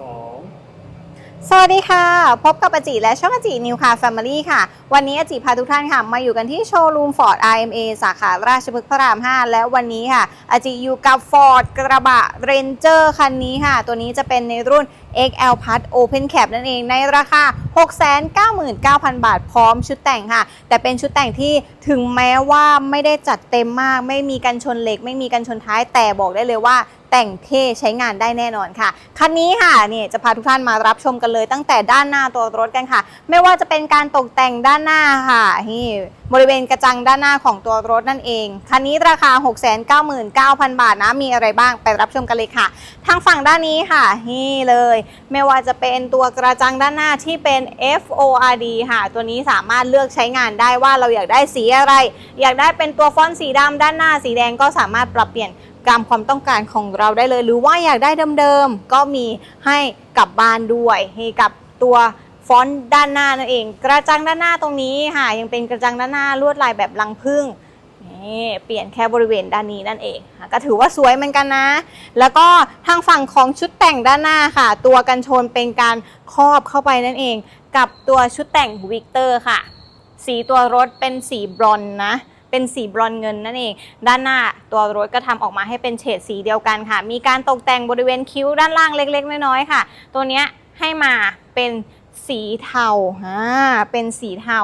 สองสวัสดีค่ะ พบกับอาจิและช่องอาจินิวคาแฟมิลี่ค่ะ วันนี้อาจิพาทุกท่านค่ะ มาอยู่กันที่โชว์รูม Ford IMA สาขาราชพฤกษ์พระราม 5 และวันนี้ค่ะ อาจิอยู่กับ Ford กระบะ Ranger คันนี้ค่ะ ตัวนี้จะเป็นในรุ่น XL Plus Open Cap นั่นเองในราคา 699,000 บาทพร้อมชุดแต่งค่ะ แต่เป็นชุดแต่งที่ถึงแม้ว่าไม่ได้จัดเต็มมาก ไม่มีกันชนเหล็ก ไม่มีกันชนท้ายแต่บอกได้เลยว่า แต่งเท่ใช้งานได้แน่นอนค่ะ คันนี้ค่ะเนี่ยจะพาทุกท่านมารับชมกันเลย ตั้งแต่ด้านหน้าตัวรถกันค่ะ ไม่ว่าจะเป็นการตกแต่งด้านหน้าค่ะนี่บริเวณกระจังด้านหน้าของตัวรถนั่นเอง คันนี้ราคา 699,000 บาทนะ มีอะไรบ้างไปรับชมกันเลยค่ะ ทางฝั่งด้านนี้ค่ะ นี่เลย ไม่ว่าจะเป็นตัวกระจังด้านหน้าที่เป็น FORD ค่ะ ตัวนี้สามารถเลือกใช้งานได้ว่าเราอยากได้สีอะไร อยากได้เป็นตัวฟอนต์สีดำด้านหน้าสีแดงก็สามารถปรับเปลี่ยนตามความต้องการของเราได้เลย หรือว่าอยากได้เดิมๆก็มีให้กลับบ้านด้วยให้กับตัวฟอนต์ด้านหน้านั่นเอง กระจังด้านหน้าตรงนี้ค่ะยังเป็นกระจังด้านหน้าลวดลายแบบลังพึ่งนี่เปลี่ยนแค่บริเวณด้านนี้นั่นเองค่ะก็ถือว่าสวยเหมือนกันนะ แล้วก็ทางฝั่งของชุดแต่งด้านหน้าค่ะ ตัวกันชนเป็นการครอบเข้าไปนั่นเอง กับตัวชุดแต่งวิกเตอร์ค่ะ สีตัวรถเป็นสีบรอนนะ เป็นสีบรอนเงินนั่นเอง ด้านหน้าตัวรถก็ทำออกมาให้เป็นเฉดสีเดียวกันค่ะ มีการตกแต่งบริเวณคิ้วด้านล่างเล็ก ๆ น้อยๆค่ะ ตัวเนี้ยให้มาเป็นสีเทาอ่าเป็นสีเทา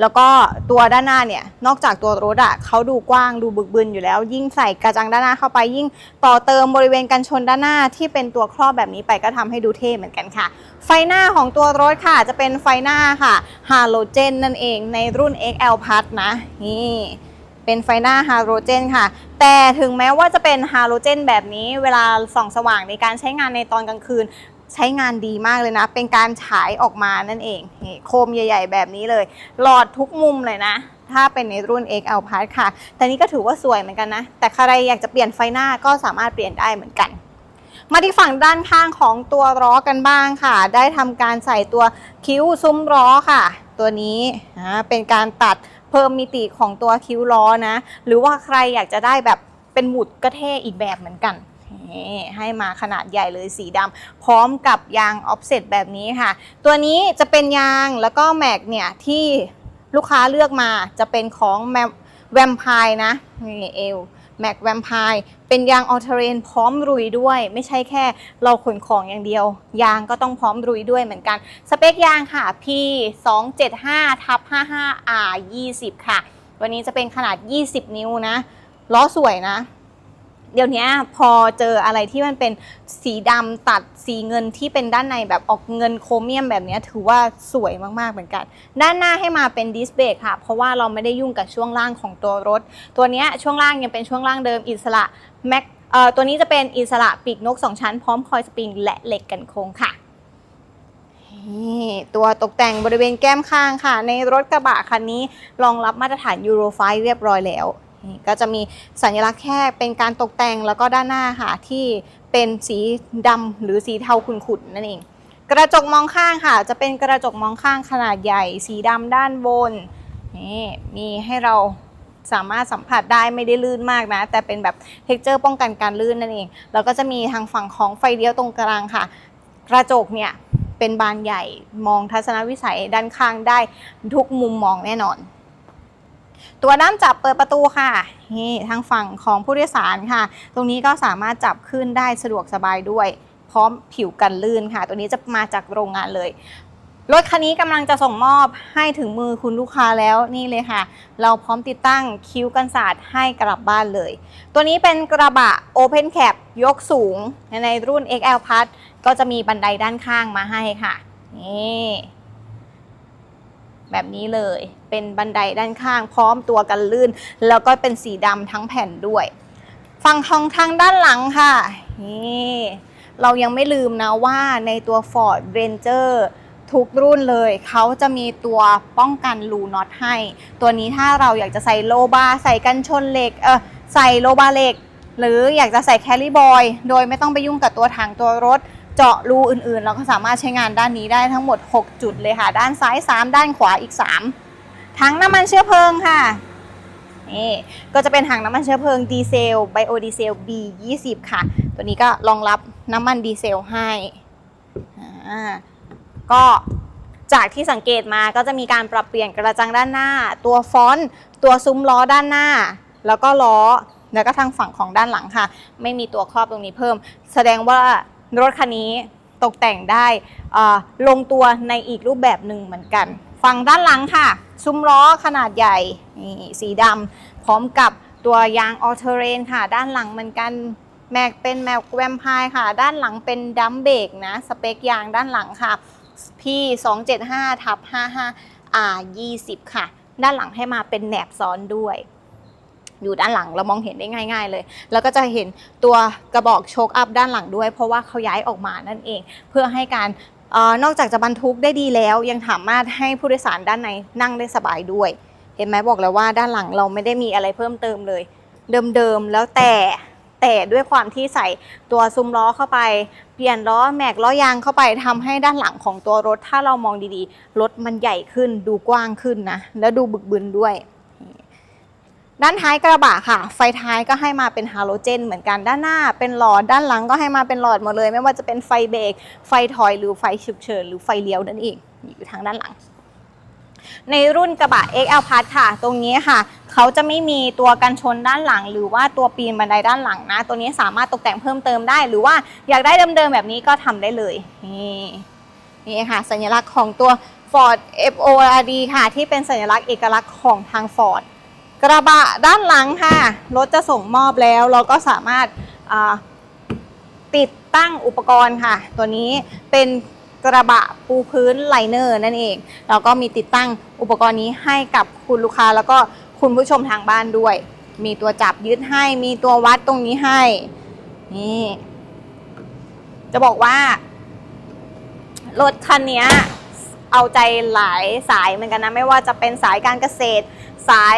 แล้วก็ตัวด้านหน้าเนี่ย นอกจากตัวรถอะ่ะเขาดูกว้างดูบึกบึนอยู่แล้ว ยิ่งใส่กระจังด้านหน้าเข้าไปยิ่งต่อเติมบริเวณกันชนด้านหน้าที่เป็นตัวครอบแบบนี้ไปก็ทำให้ดูเท่เหมือนกันค่ะ ไฟหน้าของตัวรถค่ะจะเป็นไฟหน้าค่ะฮาโลเจนนั่นเองในรุ่น XL Plus นะนี่เป็นไฟหน้าฮาโลเจนค่ะ แต่ถึงแม้ว่าจะเป็นฮาโลเจนแบบนี้ เวลาส่องสว่างในการใช้งานในตอนกลางคืน ใช้งานดีมากเลยนะ เป็นการฉายออกมานั่นเองนี่โคมใหญ่ ๆ แบบนี้เลย หลอดทุกมุมเลยนะ ถ้าเป็นในรุ่น XL Plus ค่ะ แต่นี้ก็ถือว่าสวยเหมือนกันนะ แต่ใครอยากจะเปลี่ยนไฟหน้าก็สามารถเปลี่ยนได้เหมือนกัน มาที่ฝั่งด้านข้างของตัวล้อกันบ้างค่ะ ได้ทำการใส่ตัวคิ้วซุ้มล้อค่ะ ตัวนี้เป็นการตัดเพิ่มมิติของตัวคิ้วล้อนะ หรือว่าใครอยากจะได้แบบเป็นหมุดก็เท่อีกแบบเหมือนกัน นี่ให้มาขนาดใหญ่เลยสีดำพร้อมกับยางออฟเซตแบบนี้ค่ะ ตัวนี้จะเป็นยางแล้วก็แม็กเนี่ยที่ลูกค้าเลือกมาจะเป็นของแวมไพร์นะนี่เอลแม็กแวมไพร์เป็นยางออเทเรนพร้อมรุยด้วย ไม่ใช่แค่เราขนของอย่างเดียว ยางก็ต้องพร้อมรุยด้วยเหมือนกัน สเปคยางค่ะ P 2 7 5ทับ55 R 20ค่ะ วันนี้จะเป็นขนาด 20 นิ้วนะล้อสวยนะ เดี๋ยวนี้พอเจออะไรที่มันเป็นสีดำตัดสีเงินที่เป็นด้านในแบบออกเงินโครเมียมแบบนี้ถือว่าสวยมากๆเหมือนกัน ด้านหน้าให้มาเป็นดิสเบรกค่ะ เพราะว่าเราไม่ได้ยุ่งกับช่วงล่างของตัวรถ ตัวนี้ช่วงล่างยังเป็นช่วงล่างเดิมอิสระแม็กตัวนี้จะเป็นอิสระปีกนก 2 ชั้นพร้อมคอยสปริงและเหล็กกันโค้งค่ะตัวตกแต่งบริเวณแก้มข้างค่ะ ในรถกระบะคันนี้รองรับมาตรฐานยูโรไฟเรียบร้อยแล้ว นี่ก็จะมีสัญลักษณ์แค่เป็นการตกแต่งแล้วก็ด้านหน้าค่ะที่เป็นสีดำหรือสีเทาขุ่นๆนั่นเองกระจกมองข้างค่ะ จะเป็นกระจกมองข้างขนาดใหญ่ สีดำด้านบนนี่มีให้เราสามารถสัมผัสได้ไม่ได้ลื่นมากนะ แต่เป็นแบบเท็กเจอร์ป้องกันการลื่นนั่นเอง แล้วก็จะมีทางฝั่งของไฟเลี้ยวตรงกลางค่ะ กระจกเนี่ยเป็นบานใหญ่มองทัศนวิสัยด้านข้างได้ทุกมุมมองแน่นอน ตัวด้ามจับเปิดประตูค่ะนี่ทางฝั่งของผู้โดยสารค่ะ ตรงนี้ก็สามารถจับขึ้นได้สะดวกสบายด้วย พร้อมผิวกันลื่นค่ะ ตัวนี้จะมาจากโรงงานเลยรถคันนี้กำลังจะส่งมอบให้ถึงมือคุณลูกค้าแล้วนี่เลยค่ะ เราพร้อมติดตั้งคิ้วกันศาสตร์ให้กลับบ้านเลย ตัวนี้เป็นกระบะ Open Cap ยกสูงในรุ่น XL Plus ก็จะมีบันไดด้านข้างมาให้ค่ะ นี่ แบบนี้เลย เป็นบันไดด้านข้างพร้อมตัวกันลื่น แล้วก็เป็นสีดำทั้งแผ่นด้วย ฝั่งของทางด้านหลังค่ะ นี่เรายังไม่ลืมนะว่าในตัว Ford Ranger ทุกรุ่นเลย เขาจะมีตัวป้องกันรูน็อตให้ ตัวนี้ถ้าเราอยากจะใส่โลบาใส่กันชนเหล็ก เออใส่โลบาเหล็ก หรืออยากจะใส่แคลรี่บอย โดยไม่ต้องไปยุ่งกับตัวถังตัวรถ เจาะรูอื่นๆ เราก็สามารถใช้งานด้านนี้ได้ทั้งหมด 6 จุดเลยค่ะ ด้านซ้าย 3 ด้านขวาอีก 3 ถังน้ำมันเชื้อเพลิงค่ะนี่ก็จะเป็นถังน้ำมันเชื้อเพลิงดีเซลไบโอดีเซล B20 ค่ะ ตัวนี้ก็รองรับน้ำมันดีเซลให้ก็จากที่สังเกตมาก็จะมีการปรับเปลี่ยนกระจังด้านหน้า ตัวฟอนต์ตัวซุ้มล้อด้านหน้า แล้วก็ล้อแล้วก็ทางฝั่งของด้านหลังค่ะ ไม่มีตัวครอบตรงนี้เพิ่ม แสดงว่า รถคันนี้ตกแต่งได้ลงตัวในอีกรูปแบบหนึ่งเหมือนกัน ฝั่งด้านหลังค่ะ ซุ้มล้อขนาดใหญ่นี่สีดำพร้อมกับตัวยางออเทเรนค่ะ ด้านหลังเหมือนกันแม็กเป็นแม็กแวมไพร์ค่ะ ด้านหลังเป็นดัมเบรกนะ สเปคยางด้านหลังค่ะพี่275ทับ55 R 20ค่ะ ด้านหลังให้มาเป็นแหนบซ้อนด้วย อยู่ด้านหลังเรามองเห็นได้ง่าย ๆ เลย แล้วก็จะเห็นตัวกระบอกโชคอัพด้านหลังด้วย เพราะว่าเขาย้ายออกมานั่นเอง เพื่อให้การออนอกจากจะบรรทุกได้ดีแล้ว ยังสามารถให้ผู้โดยสารด้านในนั่งได้สบายด้วย เห็นไหมบอกแล้วว่าด้านหลังเราไม่ได้มีอะไรเพิ่มเติมเลย เดิมๆแล้วแต่แต่ด้วยความที่ใส่ตัวซุ้มล้อเข้าไป เปลี่ยนล้อแม็กล้อยางเข้าไปทำให้ด้านหลังของตัวรถ ถ้าเรามองดีๆ รถมันใหญ่ขึ้นดูกว้างขึ้นนะ แล้วดูบึกบึนด้วย ด้านท้ายกระบะค่ะ ไฟท้ายก็ให้มาเป็นฮาโลเจนเหมือนกันด้านหน้าเป็นหลอดด้านหลังก็ให้มาเป็นหลอดหมดเลย ไม่ว่าจะเป็นไฟเบรกไฟถอยหรือไฟฉุกเฉินหรือไฟเลี้ยวนั่นเองอยู่ทางด้านหลัง ในรุ่นกระบะ XL Plus ค่ะ ตรงนี้ค่ะ เขาจะไม่มีตัวกันชนด้านหลัง หรือว่าตัวปีนบันไดด้านหลังนะ ตัวนี้สามารถตกแต่งเพิ่มเติมได้ หรือว่าอยากได้เดิมๆแบบนี้ก็ทำได้เลยนี่นี่ค่ะ สัญลักษณ์ของตัว Ford FORD ค่ะ ที่เป็นสัญลักษณ์เอกลักษณ์ของทาง Ford กระบะด้านหลังค่ะ รถจะส่งมอบแล้ว เราก็สามารถติดตั้งอุปกรณ์ค่ะ ตัวนี้เป็นกระบะปูพื้นไลเนอร์นั่นเอง เราก็มีติดตั้งอุปกรณ์นี้ให้กับคุณลูกค้าแล้วก็คุณผู้ชมทางบ้านด้วย มีตัวจับยึดให้ มีตัววัดตรงนี้ให้ นี่ จะบอกว่า รถคันนี้ เอาใจหลายสายเหมือนกันนะ ไม่ว่าจะเป็นสายการเกษตร สาย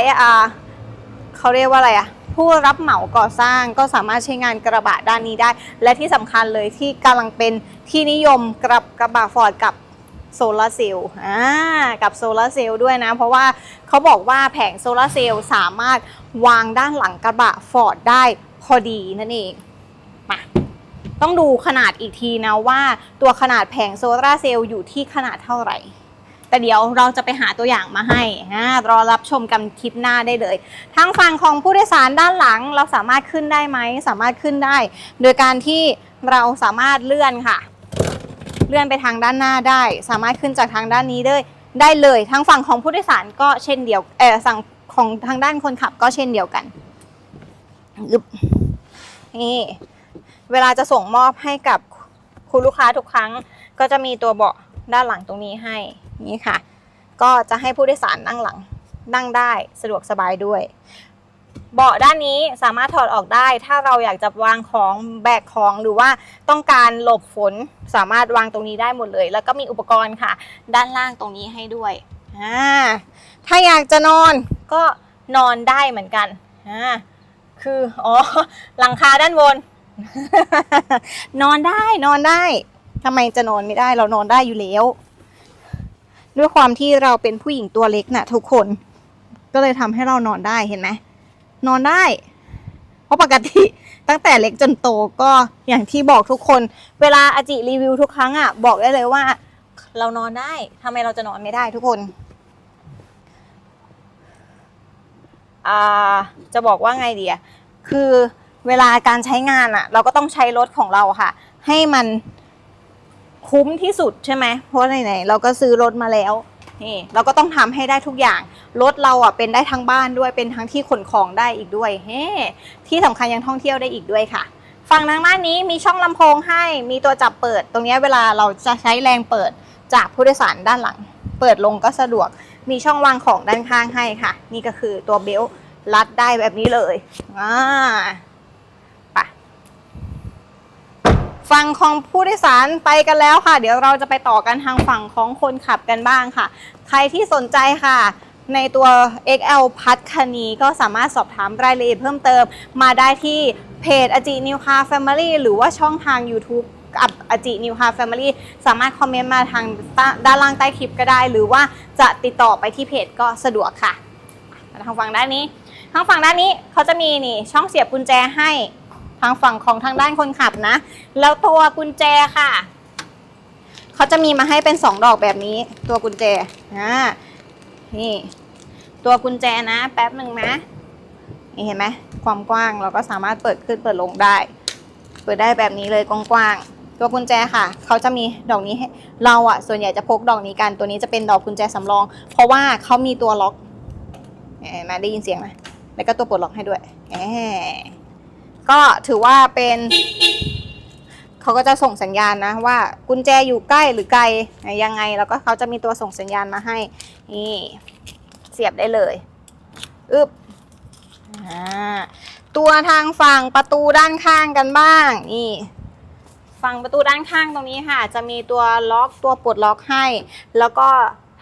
เขาเรียกว่าอะไรอะผู้รับเหมาก่อสร้างก็สามารถใช้งานกระบะด้านนี้ได้ และที่สำคัญเลยที่กำลังเป็นที่นิยมกับกระบะฟอร์ดกับโซลาร์เซลล์อ่ากับโซลาร์เซลล์ด้วยนะ เพราะว่าเขาบอกว่าแผงโซลาร์เซลล์สามารถวางด้านหลังกระบะฟอร์ดได้พอดีนั่นเอง มา ต้องดูขนาดอีกทีนะว่าตัวขนาดแผงโซลาร์เซลล์อยู่ที่ขนาดเท่าไหร่ แต่เดี๋ยวเราจะไปหาตัวอย่างมาให้นะรอรับชมกันคลิปหน้าได้เลยทางฝั่งของผู้โดยสารด้านหลังเราสามารถขึ้นได้ไหม สามารถขึ้นได้ โดยการที่เราสามารถเลื่อนค่ะ เลื่อนไปทางด้านหน้าได้ สามารถขึ้นจากทางด้านนี้ได้ได้เลยทางฝั่งของผู้โดยสารก็เช่นเดียวเออสั่งของทางด้านคนขับก็เช่นเดียวกันอึบนี่ เวลาจะส่งมอบให้กับคุณลูกค้าทุกครั้ง ก็จะมีตัวเบาะด้านหลังตรงนี้ให้นี่ค่ะ ก็จะให้ผู้โดยสารนั่งหลังนั่งได้สะดวกสบายด้วย เบาะด้านนี้สามารถถอดออกได้ ถ้าเราอยากจะวางของแบกของหรือว่าต้องการหลบฝนสามารถวางตรงนี้ได้หมดเลย แล้วก็มีอุปกรณ์ค่ะ ด้านล่างตรงนี้ให้ด้วยอ่าถ้าอยากจะนอนก็นอนได้เหมือนกันอ่าคืออ๋อหลังคาด้านบน นอนได้นอนได้ทำไมจะนอนไม่ได้ เรานอนได้อยู่แล้ว ด้วยความที่เราเป็นผู้หญิงตัวเล็กน่ะ ทุกคน ก็เลยทำให้เรานอนได้เห็นไหมนอนได้ เพราะปกติตั้งแต่เล็กจนโตก็อย่างที่บอกทุกคน เวลาอาจิรีวิวทุกครั้งอะ บอกได้เลยว่า เรานอนได้ทำไมเราจะนอนไม่ได้ทุกคนอ่าจะบอกว่าไงดีอะคือ เวลาการใช้งานอะเราก็ต้องใช้รถของเราค่ะ ให้มันคุ้มที่สุดใช่ไหมเพราะไหนๆเราก็ซื้อรถมาแล้วนี่เราก็ต้องทำให้ได้ทุกอย่าง รถเราอะเป็นได้ทั้งบ้านด้วยเป็นทั้งที่ขนของได้อีกด้วยเฮ้ที่สำคัญยังท่องเที่ยวได้อีกด้วยค่ะ ฝั่งทางด้านนี้มีช่องลำโพงให้มีตัวจับเปิด ตรงนี้เวลาเราจะใช้แรงเปิดจากผู้โดยสารด้านหลัง เปิดลงก็สะดวก มีช่องวางของด้านข้างให้ค่ะ นี่ก็คือตัวเบลต์รัดได้แบบนี้เลยอ่าไป ฝั่งของผู้โดยสารไปกันแล้วค่ะ เดี๋ยวเราจะไปต่อกันทางฝั่งของคนขับกันบ้างค่ะ ใครที่สนใจค่ะ ในตัว XL พัดคันนี้ก็สามารถสอบถามรายละเอียดเพิ่มเติม มาได้ที่เพจอจินิวคาแฟมิลี่หรือว่าช่องทาง YouTube กับอจินิวคาแฟมิลี่สามารถคอมเมนต์มาทางด้านล่างใต้คลิปก็ได้ หรือว่าจะติดต่อไปที่เพจก็สะดวกค่ะทางฝั่งด้านนี้ทางฝั่งด้านนี้เขาจะมีนี่ช่องเสียบกุญแจให้ ทางฝั่งของทางด้านคนขับนะ แล้วตัวกุญแจค่ะ เขาจะมีมาให้เป็นสองดอกแบบนี้ ตัวกุญแจอ่านี่ ตัวกุญแจนะ แป๊บหนึ่งนะ นี่เห็นไหมความกว้างเราก็สามารถเปิดขึ้นเปิดลงได้ เปิดได้แบบนี้เลยกว้างๆตัวกุญแจค่ะ เขาจะมีดอกนี้ให้เราอะส่วนใหญ่จะพกดอกนี้กัน ตัวนี้จะเป็นดอกกุญแจสำรอง เพราะว่าเขามีตัวล็อกเห็นไหมได้ยินเสียงไหมแล้วก็ตัวปลดล็อกให้ด้วยแหม ก็ถือว่าเป็นเขาก็จะส่งสัญญาณนะว่ากุญแจอยู่ใกล้หรือไกลยังไง แล้วก็เขาจะมีตัวส่งสัญญาณมาให้ นี่เสียบได้เลยอึบอตัวทางฝั่งประตูด้านข้างกันบ้างนี่ฝั่งประตูด้านข้างตรงนี้ค่ะ จะมีตัวล็อกตัวปลดล็อกให้ แล้วก็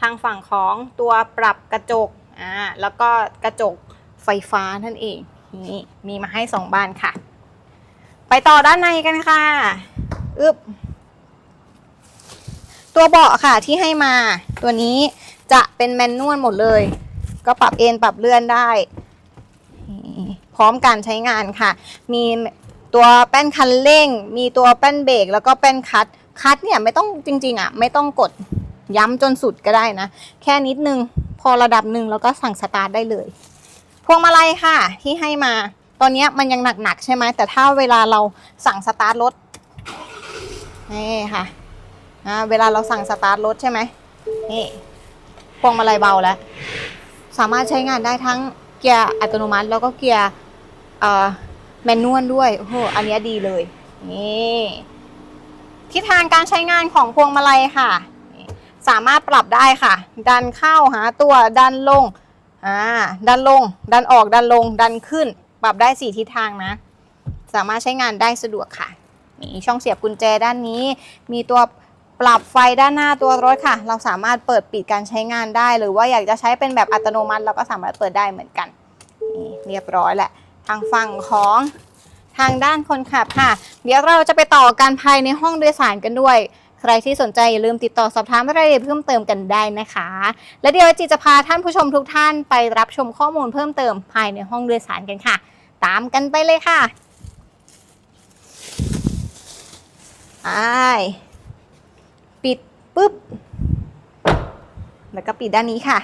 ทางฝั่งของตัวปรับกระจกอ่าแล้วก็กระจกไฟฟ้านั่นเอง นี่มีมาให้สองบานค่ะ ไปต่อด้านในกันค่ะอึบตัวเบาะค่ะที่ให้มา ตัวนี้จะเป็นแมนนวลหมดเลย ก็ปรับเอนปรับเลื่อนได้ พร้อมการใช้งานค่ะ มีตัวแป้นคันเร่ง มีตัวแป้นเบรกแล้วก็แป้นคัดคัดเนี่ยไม่ต้องจริง ๆอะไม่ต้องกดย้ำจนสุดก็ได้นะ แค่นิดนึงพอระดับหนึ่งแล้วก็สั่งสตาร์ทได้เลย พวงมาลัยค่ะที่ให้มา ตอนนี้มันยังหนักๆใช่ไหมแต่ถ้าเวลาเราสั่งสตาร์ทรถนี่ค่ะอ่าเวลาเราสั่งสตาร์ทรถใช่ไหมนี่พวงมาลัยเบาแล้ว สามารถใช้งานได้ทั้งเกียร์อัตโนมัติ แล้วก็เกียร์เอ่อแมนนวลด้วยโอ้โหอันนี้ดีเลยนี่ทิศทางการใช้งานของพวงมาลัยค่ะ สามารถปรับได้ค่ะ ดันเข้าหาตัวดันลง อ่าดันลงดันออกดันลงดันขึ้น ปรับได้สี่ทิศทางนะ สามารถใช้งานได้สะดวกค่ะ มีช่องเสียบกุญแจด้านนี้ มีตัวปรับไฟด้านหน้าตัวรถค่ะ เราสามารถเปิดปิดการใช้งานได้ หรือว่าอยากจะใช้เป็นแบบอัตโนมัติเราก็สามารถเปิดได้เหมือนกันนี่เรียบร้อยแหละ ทางฝั่งของทางด้านคนขับค่ะ เดี๋ยวเราจะไปต่อกันภายในห้องโดยสารกันด้วย ใครที่สนใจอย่าลืมติดต่อสอบถามรายละเอียดเพิ่มเติมกันได้นะคะ และเดี๋ยวจีจะพาท่านผู้ชมทุกท่านไปรับชมข้อมูลเพิ่มเติมภายในห้องโดยสารกันค่ะ ตามกันไปเลยค่ะไปปิดปุ๊บ แล้วก็ปิดด้านนี้ค่ะ